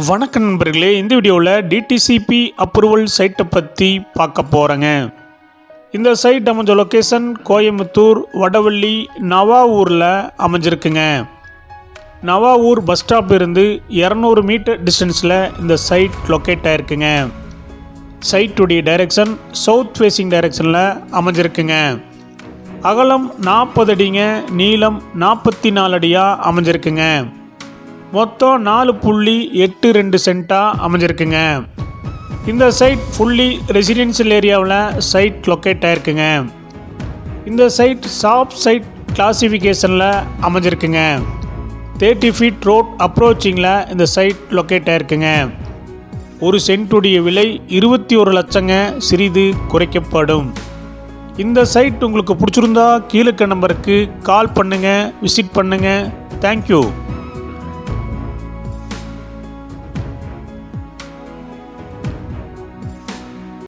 வணக்கம் நண்பர்களே இந்த வீடியோவில் டிடிசிபி அப்ரூவல் சைட்டை பற்றி பார்க்க போகிறேங்க இந்த சைட் அமைஞ்ச லொக்கேஷன் கோயம்புத்தூர் வடவள்ளி நவாவூரில் அமைஞ்சிருக்குங்க. நவாவூர் பஸ் ஸ்டாப் இருந்து இரநூறு மீட்டர் டிஸ்டன்ஸில் இந்த சைட் லொக்கேட் ஆயிருக்குங்க. சைட்டுடைய டைரக்ஷன் சவுத் ஃபேஸிங் டைரக்ஷனில் அமைஞ்சிருக்குங்க. அகலம் நாற்பது அடிங்க நீளம் நாற்பத்தி நாலு அடியாக அமைஞ்சிருக்குங்க. மொத்தம் நாலு புள்ளி எட்டு ரெண்டு சென்ட்டாக அமைஞ்சிருக்குங்க. இந்த சைட் ஃபுல்லி ரெசிடென்ஷியல் ஏரியாவில் சைட் லொக்கேட் ஆயிருக்குங்க. இந்த சைட் சாப் சைட் கிளாசிஃபிகேஷனில் அமைஞ்சிருக்குங்க. தேர்ட்டி ஃபீட் ரோட் அப்ரோச்சிங்கில் இந்த சைட் லொக்கேட் ஆயிருக்குங்க. ஒரு சென்ட்டுடைய விலை இருபத்தி ஒரு லட்சங்க சிறிது குறைக்கப்படும். இந்த சைட் உங்களுக்கு பிடிச்சிருந்தா கீழே இருக்க நம்பருக்கு கால் பண்ணுங்கள் விசிட் பண்ணுங்கள் தேங்க்யூ